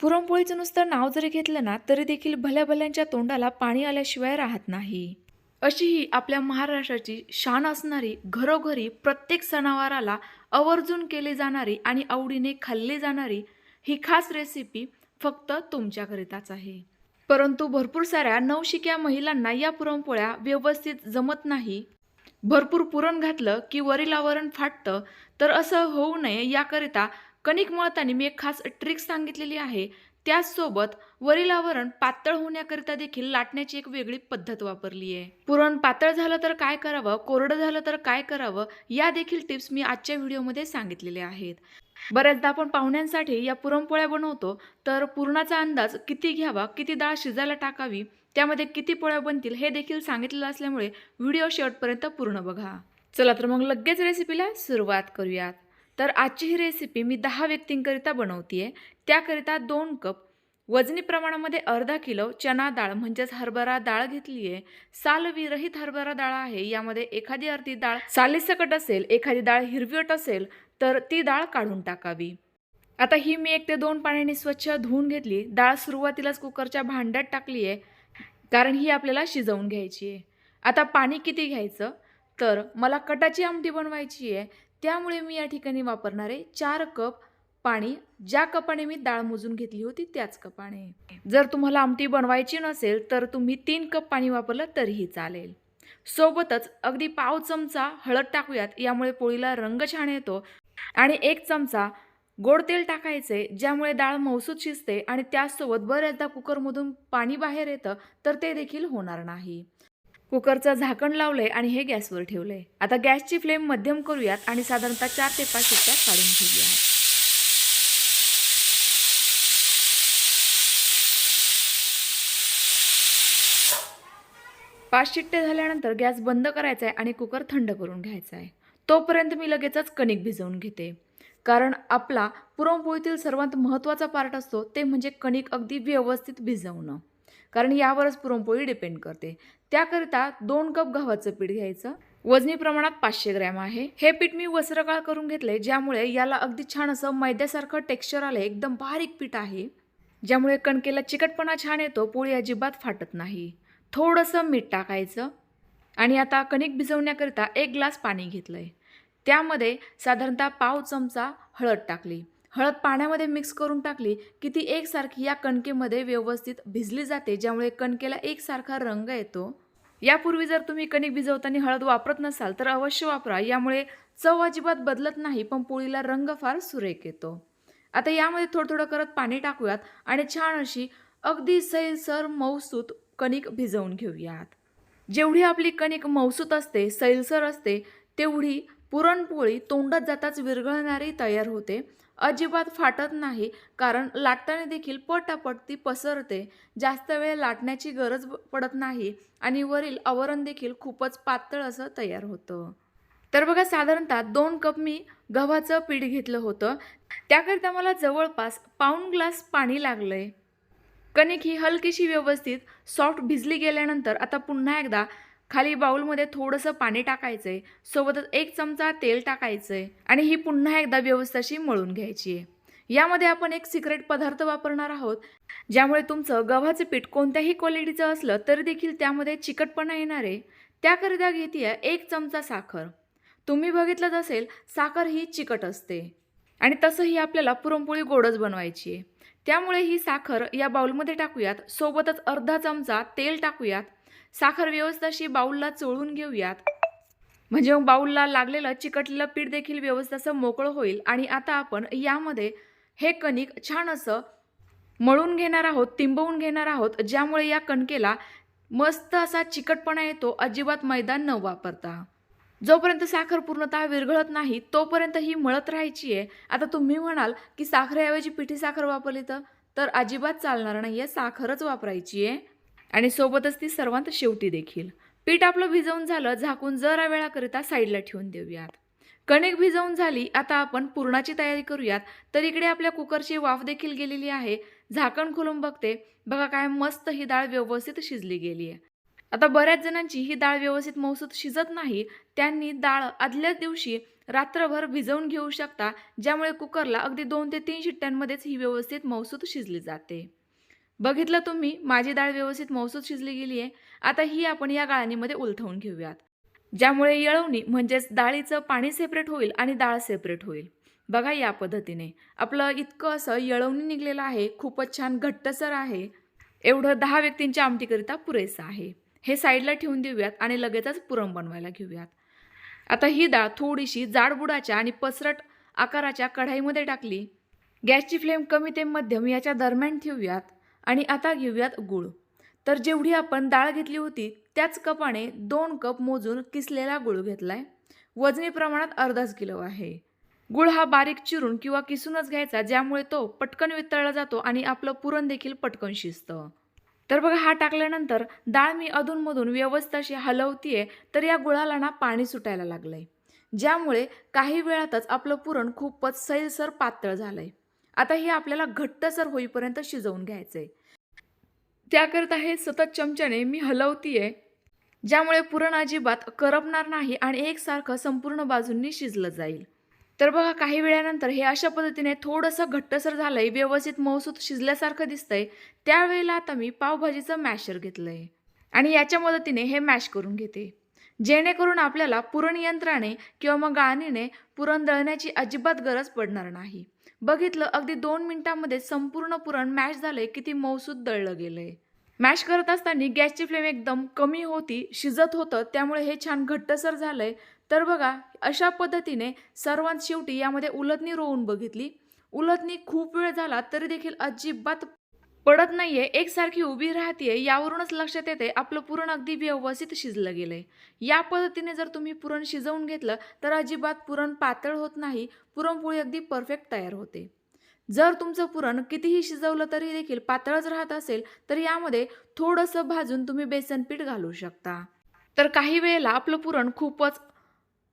पुरणपोळीचं नुसतं नाव जरी घेतलं ना तरी देखील भल्या भल्यांच्या तोंडाला पाणी आल्याशिवाय राहत नाही. अशी ही आपल्या महाराष्ट्राची शान असणारी घरोघरी प्रत्येक सणावाराला आवर्जून केली जाणारी आणि आवडीने खाल्ली जाणारी ही खास रेसिपी फक्त तुमच्याकरिताच आहे. परंतु भरपूर साऱ्या नवशिक्या महिलांना या पुरणपोळ्या व्यवस्थित जमत नाही. भरपूर पुरण घातलं की वरील आवरण फाटतं तर असं होऊ नये याकरिता कणिक मळताना मी एक खास ट्रिक सांगितलेली आहे. त्याचसोबत वरील आवरण पातळ होण्याकरिता देखील लाटण्याची एक वेगळी पद्धत वापरली आहे. पुरण पातळ झालं तर काय करावं? कोरडं झालं तर काय करावं? या देखील टिप्स मी आजच्या व्हिडिओमध्ये सांगितलेल्या आहेत. बऱ्याचदा आपण पाहुण्यांसाठी या पुरणपोळ्या बनवतो तर पुरणाचा अंदाज किती घ्यावा किती डाळ शिजायला टाकावी त्यामध्ये किती पोळ्या बनतील हे देखील सांगितलेलं असल्यामुळे व्हिडिओ शेवटपर्यंत पूर्ण बघा. चला तर मग लगेच रेसिपीला सुरुवात करूयात. तर आजची ही रेसिपी मी दहा व्यक्तींकरिता बनवतीये. त्याकरिता दोन कप वजनी प्रमाणामध्ये अर्धा किलो चना डाळ म्हणजेच हरभरा डाळ घेतली आहे सालविरहित हरभरा डाळ आहे. यामध्ये एखादी अर्धी डाळ सालीसकट असेल एखादी डाळ हिरवीट असेल तर ती डाळ काढून टाकावी. आता ही मी एक ते दोन पाण्याने स्वच्छ धुवून घेतली. डाळ सुरुवातीलाच कुकरच्या भांड्यात टाकली आहे कारण ही आपल्याला शिजवून घ्यायची आहे आता पाणी किती घ्यायचं? तर मला कटाची आमटी बनवायची आहे त्यामुळे मी या ठिकाणी वापरणारे चार कप पाणी ज्या कपाने मी डाळ मोजून घेतली होती त्याच कपाने. जर तुम्हाला आमटी बनवायची नसेल तर तुम्ही तीन कप पाणी वापरलं तरीही चालेल. सोबतच अगदी पाव चमचा हळद टाकूयात यामुळे पोळीला रंग छान येतो आणि एक चमचा गोड तेल टाकायचे ज्यामुळे डाळ मौसूद शिजते आणि त्याचसोबत बऱ्याचदा कुकरमधून पाणी बाहेर येतं तर ते देखील होणार नाही. कुकरचं झाकण लावलंय आणि हे गॅसवर ठेवलंय. आता गॅसची फ्लेम मध्यम करूयात आणि साधारणतः चार ते पाच शिट्ट्या काढून घेऊयात. पाच शिट्टे झाल्यानंतर गॅस बंद करायचा आहे आणि कुकर थंड करून घ्यायचा आहे तोपर्यंत मी लगेचच कणिक भिजवून घेते. कारण आपला पुरणपोळीतील सर्वात महत्त्वाचा पार्ट असतो ते म्हणजे कणिक अगदी व्यवस्थित भिजवणं. कारण यावरच पुरणपोळी डिपेंड करते. त्याकरिता दोन कप गव्हाचं पीठ घ्यायचं. वजनी प्रमाणात पाचशे ग्रॅम आहे. हे पीठ मी वस्त्रकाळ करून घेतले ज्यामुळे याला अगदी छान असं मैद्यासारखं टेक्स्चर आलं एकदम बारीक पीठ आहे. ज्यामुळे कणकेला चिकटपणा छान येतो पोळी अजिबात फाटत नाही. थोडंसं मीठ टाकायचं. आणि आता कणिक भिजवण्याकरिता एक ग्लास पाणी घेतलं आहे त्यामध्ये साधारणतः पाव चमचा हळद टाकली. हळद पाण्यामध्ये मिक्स करून टाकली की ती एकसारखी या कणकेमध्ये व्यवस्थित भिजली जाते ज्यामुळे कणकेला एकसारखा रंग येतो. यापूर्वी जर तुम्ही कणिक भिजवताना हळद वापरत नसाल तर अवश्य वापरा. यामुळे चव अजिबात बदलत नाही पण पोळीला रंग फार सुरेख येतो. आता यामध्ये थोडं थोडं करत पाणी टाकूयात आणि छान अशी अगदी सैलसर मऊसूत कणिक भिजवून घेऊयात. जेवढी आपली कणिक मौसूत असते सैलसर असते तेवढी पुरणपोळी तोंडात जाताच विरघळणारी तयार होते. अजिबात फाटत नाही कारण लाटताना देखील पटापट ती पसरते. जास्त वेळ लाटण्याची गरज पडत नाही आणि वरील आवरण देखील खूपच पातळ असं तयार होतं. तर बघा साधारणतः दोन कप मी गव्हाचं पीठ घेतलं होतं. त्याकरिता मला जवळपास पाऊण ग्लास पाणी लागलं आहे कणिक ही हलकीशी व्यवस्थित सॉफ्ट भिजली गेल्यानंतर आता पुन्हा एकदा खाली बाउलमध्ये थोडंसं पाणी टाकायचं आहे सोबतच एक चमचा तेल टाकायचं आहे आणि ही पुन्हा एकदा व्यवस्थाशी मळून घ्यायची आहे. यामध्ये आपण एक सिक्रेट पदार्थ वापरणार आहोत. ज्यामुळे तुमचं गव्हाचं पीठ कोणत्याही क्वालिटीचं असलं तरी देखील त्यामध्ये चिकटपणा येणार आहे. त्याकरिता घेते एक चमचा साखर. तुम्ही बघितलंच असेल साखर ही चिकट असते. आणि तसंही आपल्याला पुरणपोळी गोडच बनवायची आहे. त्यामुळे ही साखर या बाउलमध्ये टाकूयात. सोबतच अर्धा चमचा तेल टाकूयात. साखर व्यवस्थाशी बाऊलला चोळून घेऊयात. म्हणजे मग बाऊलला लागलेलं चिकटलेलं पीठ देखील व्यवस्थित असं मोकळं होईल. आणि आता आपण यामध्ये हे कणिक छान असं मळून घेणार आहोत तिंबवून घेणार आहोत ज्यामुळे या कणकेला मस्त असा चिकटपणा येतो अजिबात मैदान न वापरता. जोपर्यंत साखर पूर्णतः विरघळत नाही तोपर्यंत ही मळत राहायची आहे. आता तुम्ही म्हणाल की साखरेऐवजी पिठी साखर वापरली तर? तर अजिबात चालणार नाही आहे साखरच वापरायची आहे. आणि सोबतच ती सर्वांत शेवटी देखील. पीठ आपलं भिजवून झालं झाकून जरा वेळाकरिता साईडला ठेवून देऊयात. कणिक भिजवून झाली आता आपण पुरणाची तयारी करूयात. तर इकडे आपल्या कुकरची वाफ देखील गेलेली आहे. झाकण खोलून बघते. बघा काय मस्त ही डाळ व्यवस्थित शिजली गेली आहे आता बऱ्याच जणांची ही डाळ व्यवस्थित मौसूत शिजत नाही. त्यांनी डाळ आदल्याच दिवशी रात्रभर भिजवून घेऊ शकता ज्यामुळे कुकरला अगदी दोन ते तीन शिट्ट्यांमध्येच ही व्यवस्थित मौसूत शिजली जाते. बघितलं तुम्ही माझी डाळ व्यवस्थित मौसूद शिजली गेली आहे आता ही आपण या गाळणीमध्ये उलथवून घेऊयात. ज्यामुळे येळवणी म्हणजेच डाळीचं पाणी सेपरेट होईल आणि डाळ सेपरेट होईल. बघा या पद्धतीने. आपलं इतकं असं येळवणी निघलेलं आहे खूपच छान घट्टसर आहे. एवढं दहा व्यक्तींच्या आमटीकरिता पुरेसं आहे. हे साईडला ठेवून देऊयात आणि लगेचच पुरण बनवायला घेऊयात. आता ही डाळ थोडीशी जाडबुडाच्या आणि पसरट आकाराच्या कढाईमध्ये टाकली. गॅसची फ्लेम कमी ते मध्यम याच्या दरम्यान ठेवूयात. आणि आता घेऊयात गूळ. तर जेवढी आपण डाळ घेतली होती त्याच कपाने दोन कप मोजून किसलेला गूळ आहे वजनी प्रमाणात अर्धाच किलो आहे. गुळ हा बारीक चिरून किंवा किसूनच घ्यायचा ज्यामुळे तो पटकन वितळला जातो आणि आपलं पुरण देखील पटकन शिजतं. तर बघा हा टाकल्यानंतर डाळ मी अधूनमधून व्यवस्थित अशी हलवतीये तर या गुळाला ना पाणी सुटायला लागलंय. ज्यामुळे काही वेळातच आपलं पुरण खूपच सैलसर पातळ झालंय. आता हे आपल्याला घट्टसर होईपर्यंत शिजवून घ्यायचं आहे त्याकरता हे सतत चमच्याने मी हलवतीये ज्यामुळे पुरण अजिबात करपणार नाही आणि एकसारखं संपूर्ण बाजूंनी शिजलं जाईल. तर बघा काही वेळानंतर हे अशा पद्धतीने थोडंसं घट्टसर झालंय व्यवस्थित मौसूत शिजल्यासारखं दिसतंय. त्यावेळेला आता मी पावभाजीचं मॅशर घेतलं आहे आणि याच्या मदतीने हे मॅश करून घेते. जेणेकरून आपल्याला पुरण यंत्राने किंवा मग गाळणीने पुरण दळण्याची अजिबात गरज पडणार नाही. बघितलं अगदी दोन मिनिटांमध्ये संपूर्ण पुरण मॅश झालंय किती मौसूद दळलं गेलंय. मॅश करत असताना गॅसची फ्लेम एकदम कमी होती शिजत होतं त्यामुळे हे छान घट्टसर झालंय. तर बघा अशा पद्धतीने सर्वांत शेवटी यामध्ये उलटणी रोवून बघितली. उलटणी खूप वेळ झाला तरी देखील अजिबात पडत नाहीये एकसारखी उभी राहतीये यावरूनच लक्षात येते आपलं पुरण अगदी व्यवस्थित शिजलं गेलंय. या पद्धतीने जर तुम्ही पुरण शिजवून घेतलं तर अजिबात पुरण पातळ होत नाही पुरणपोळी अगदी परफेक्ट तयार होते. जर तुमचं पुरण कितीही शिजवलं तरी देखील पातळच राहत असेल तर यामध्ये थोडंसं भाजून तुम्ही बेसन पीठ घालू शकता. तर काही वेळेला आपलं पुरण खूपच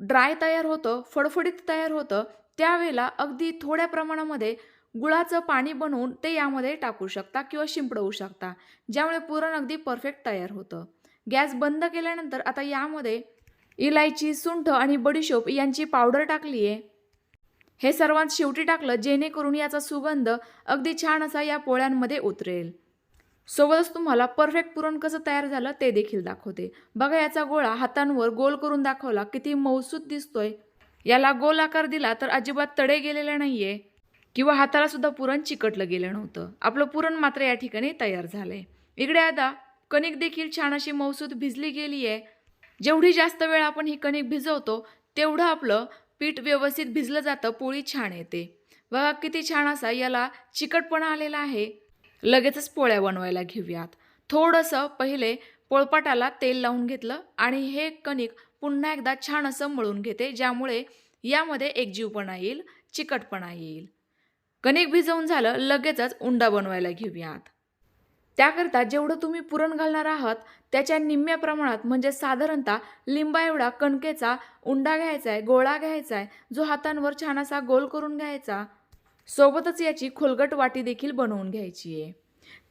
ड्राय तयार होतं फडफडीत तयार होतं त्यावेळेला अगदी थोड्या प्रमाणामध्ये गुळाचं पाणी बनवून ते यामध्ये टाकू शकता किंवा शिंपडवू शकता ज्यामुळे पुरण अगदी परफेक्ट तयार होतं. गॅस बंद केल्यानंतर आता यामध्ये इलायची सुंठ आणि बडीशोप यांची पावडर टाकली आहे. हे सर्वात शेवटी टाकलं जेणेकरून याचा सुगंध अगदी छान असा या पोळ्यांमध्ये उतरेल. सोबतच तुम्हाला परफेक्ट पुरण कसं तयार झालं ते देखील दाखवते. बघा याचा गोळा हातांवर गोल करून दाखवला किती मौसूद दिसतोय. याला गोल आकार दिला तर अजिबात तडे गेलेले नाहीये. किंवा हाताला सुद्धा पुरण चिकटलं गेलं नव्हतं. आपलं पुरण मात्र या ठिकाणी तयार झालंय. इकडे आता कणिक देखील छान अशी मौसूद भिजली गेली आहे. जेवढी जास्त वेळ आपण ही कणिक भिजवतो तेवढं आपलं पीठ व्यवस्थित भिजलं जातं पोळी छान येते. बघा किती छान असा याला चिकटपणा आलेला आहे. लगेचच पोळ्या बनवायला घेऊयात. थोडंसं पहिले पोळपाटाला तेल लावून घेतलं आणि हे कणिक पुन्हा एकदा छान असं मळून घेते ज्यामुळे यामध्ये एकजीवपणा येईल चिकटपणा येईल. कणिक भिजवून झालं लगेचच उंडा बनवायला घेऊयात त्याकरता जेवढं तुम्ही पुरण घालणार आहात त्याच्या निम्म्या प्रमाणात म्हणजे साधारणतः लिंबा एवढा कणकेचा उंडा घ्यायचा आहे गोळा घ्यायचा आहे जो हातांवर छान असा गोल करून घ्यायचा सोबतच याची खोलगट वाटी देखील बनवून घ्यायची आहे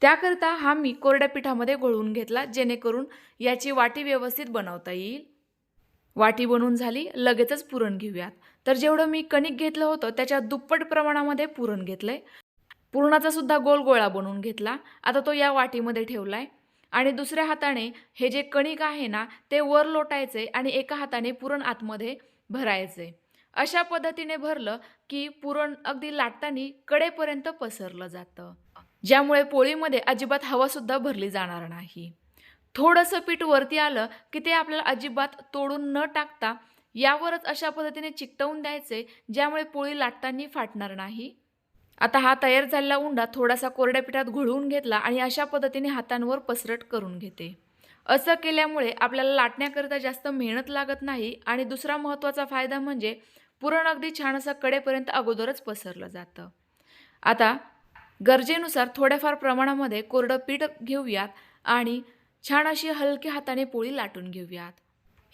त्याकरता हा मी कोरड्या पिठामध्ये गोळवून घेतला जेणेकरून याची वाटी व्यवस्थित बनवता येईल. वाटी बनवून झाली लगेचच पुरण घेऊयात. तर जेवढं मी कणिक घेतलं होतं त्याच्या दुप्पट प्रमाणामध्ये पुरण घेतलंय. पुरणाचा सुद्धा गोल गोळा बनवून घेतला. आता तो या वाटीमध्ये ठेवलाय. आणि दुसऱ्या हाताने हे जे कणिक आहे ना ते वर लोटायचे आणि एका हाताने पुरण आतमध्ये भरायचे. अशा पद्धतीने भरलं की पुरण अगदी लाटताना कडेपर्यंत पसरलं जातं. ज्यामुळे पोळीमध्ये अजिबात हवासुद्धा भरली जाणार नाही. थोडंसं पीठ वरती आलं की ते आपल्याला अजिबात तोडून न टाकता यावरच अशा पद्धतीने चिकटवून द्यायचे ज्यामुळे पोळी लाटताना फाटणार नाही. आता हा तयार झालेला उंडा थोडासा कोरड्या पिठात घोळवून घेतला आणि अशा पद्धतीने हातांवर पसरट करून घेते. असं केल्यामुळे आपल्याला लाटण्याकरिता जास्त मेहनत लागत नाही आणि दुसरा महत्त्वाचा फायदा म्हणजे पुरण अगदी छान असं कडेपर्यंत अगोदरच पसरलं जातं. आता गरजेनुसार थोड्याफार प्रमाणामध्ये कोरडं पीठ घेऊयात आणि छान अशी हलक्या हाताने पोळी लाटून घेऊयात.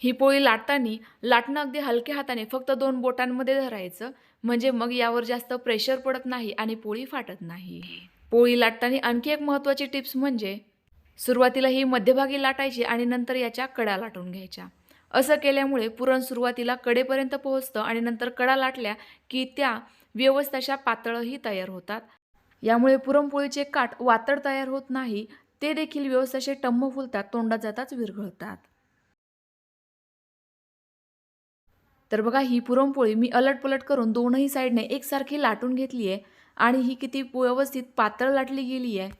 ही पोळी लाटताना लाटणं अगदी हलक्या हाताने फक्त दोन बोटांमध्ये धरायचं म्हणजे मग यावर जास्त प्रेशर पडत नाही आणि पोळी फाटत नाही. पोळी लाटताना आणखी एक महत्त्वाची टिप्स म्हणजे सुरुवातीला ही मध्यभागी लाटायची आणि नंतर याच्या कडा लाटून घ्यायच्या. असं केल्यामुळे पुरण सुरुवातीला कडेपर्यंत पोहोचतं आणि नंतर कडा लाटल्या की त्या व्यवस्थित अशा पातळही तयार होतात. यामुळे पुरणपोळीचे काठ वातड तयार होत नाही ते देखील व्यवस्थित असे टम्म फुलतात तोंडात जाताच विरघळतात. तर बघा ही पुरणपोळी मी अलटपलट करून दोनही साईडने एकसारखी लाटून घेतली आहे आणि ही किती व्यवस्थित पातळ लाटली गेली आहे.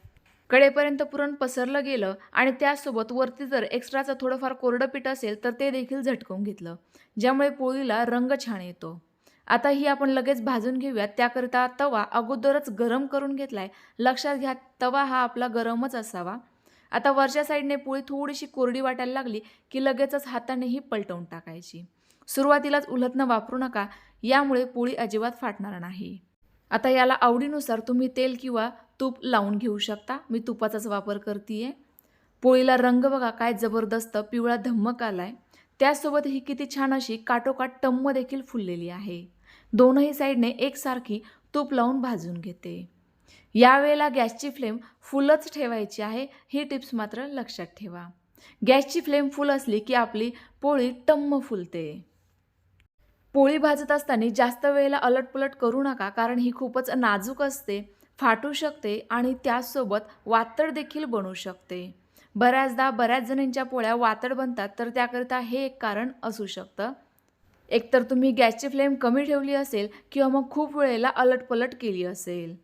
कडेपर्यंत पुरण पसरलं गेलं आणि त्यासोबत वरती जर एक्स्ट्राचं थोडंफार कोरडं पीठ असेल तर ते देखील झटकून घेतलं ज्यामुळे पोळीला रंग छान येतो. आता ही आपण लगेच भाजून घेऊयात. त्याकरिता तवा अगोदरच गरम करून घेतलाय. लक्षात घ्या तवा हा आपला गरमच असावा. आता वरच्या साईडने पोळी थोडीशी कोरडी वाटायला लागली की लगेचच हातानेही पलटवून टाकायची. सुरुवातीलाच उलथनं वापरू नका यामुळे पोळी अजिबात फाटणार नाही. आता याला आवडीनुसार तुम्ही तेल किंवा तूप लावून घेऊ शकता. मी तुपाचाच वापर करते पोळीला रंग बघा काय जबरदस्त पिवळा धम्मक आलाय. त्यासोबत ही किती छान अशी काटोकाट टम्म देखील फुललेली आहे. दोनही साईडने एकसारखी तूप लावून भाजून घेते. यावेळेला गॅसची फ्लेम फुलच ठेवायची आहे ही टिप्स मात्र लक्षात ठेवा. गॅसची फ्लेम फुल असली की आपली पोळी टम्म फुलते. पोळी भाजत असताना जास्त वेळेला अलटपलट करू नका कारण ही खूपच नाजूक असते फाटू शकते आणि त्याचसोबत वातड देखील बनू शकते. बऱ्याचदा बऱ्याच जणींच्या पोळ्या वातड बनतात तर त्याकरिता हे एक कारण असू शकतं. एकतर तुम्ही गॅसची फ्लेम कमी ठेवली असेल किंवा मग खूप वेळेला अलटपलट केली असेल.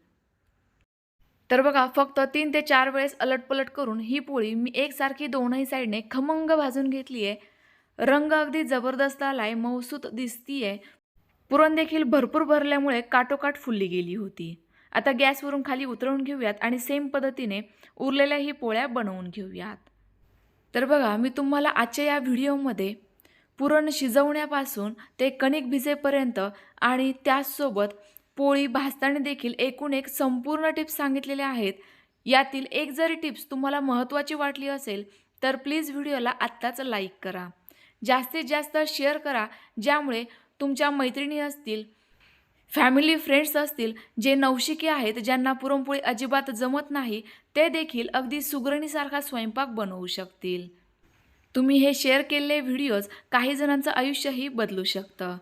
तर बघा फक्त तीन ते चार वेळेस अलटपलट करून ही पोळी मी एकसारखी दोनही साईडने खमंग भाजून घेतली आहे रंग अगदी जबरदस्त आलाय मौसूत दिसतीये. पुरण देखील भरपूर भरल्यामुळे काटोकाट फुलली गेली होती. आता गॅसवरून खाली उतरवून घेऊयात आणि सेम पद्धतीने उरलेल्या ही पोळ्या बनवून घेऊयात. तर बघा मी तुम्हाला आजच्या या व्हिडिओमध्ये पुरण शिजवण्यापासून ते कणिक भिजेपर्यंत आणि त्याचसोबत पोळी भाजताना देखील एकूण एक संपूर्ण टिप्स सांगितलेल्या आहेत. यातील एक जरी टिप्स तुम्हाला महत्त्वाची वाटली असेल तर प्लीज व्हिडिओला आत्ताच लाईक करा. जास्तीत जास्त शेअर करा ज्यामुळे तुमच्या मैत्रिणी असतील फॅमिली फ्रेंड्स असतील जे नवशिके आहेत ज्यांना पुरणपोळी अजिबात जमत नाही ते देखील अगदी सुगरणीसारखा स्वयंपाक बनवू शकतील. तुम्ही हे शेअर केलेले व्हिडिओज काही जणांचं आयुष्यही बदलू शकतं.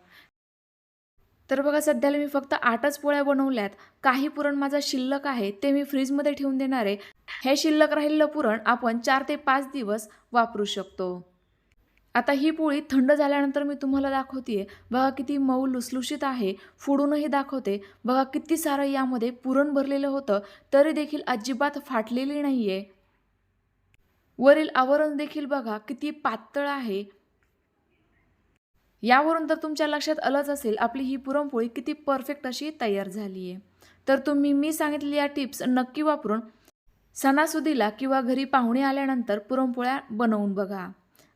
तर बघा सध्याला मी फक्त आठच पोळ्या बनवल्यात. काही पुरण माझा शिल्लक आहे ते मी फ्रीजमध्ये ठेवून देणार आहे. हे शिल्लक राहिलेलं पुरण आपण चार ते पाच दिवस वापरू शकतो. आता ही पोळी थंड झाल्यानंतर मी तुम्हाला दाखवते बघा किती मऊ लुसलुशीत आहे. फोडूनही दाखवते. बघा किती सारं यामध्ये पुरण भरलेलं होतं तरी देखील अजिबात फाटलेली नाही आहे वरील आवरण देखील बघा किती पातळ आहे. यावरून तर तुमच्या लक्षात आलंच असेल आपली ही पुरणपोळी किती परफेक्ट अशी तयार झाली आहे तर तुम्ही मी सांगितलेल्या टिप्स नक्की वापरून सणासुदीला किंवा घरी पाहुणे आल्यानंतर पुरणपोळ्या बनवून बघा.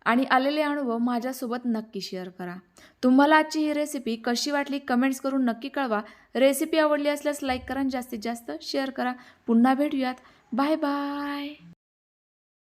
आणि आलेले अनुभव माझ्यासोबत नक्की शेअर करा. तुम्हाला आजची ही रेसिपी कशी वाटली कमेंट्स करून नक्की कळवा. रेसिपी आवडली असल्यास लाईक करा आणि जास्तीत जास्त शेअर करा. पुन्हा भेटूयात. Bye bye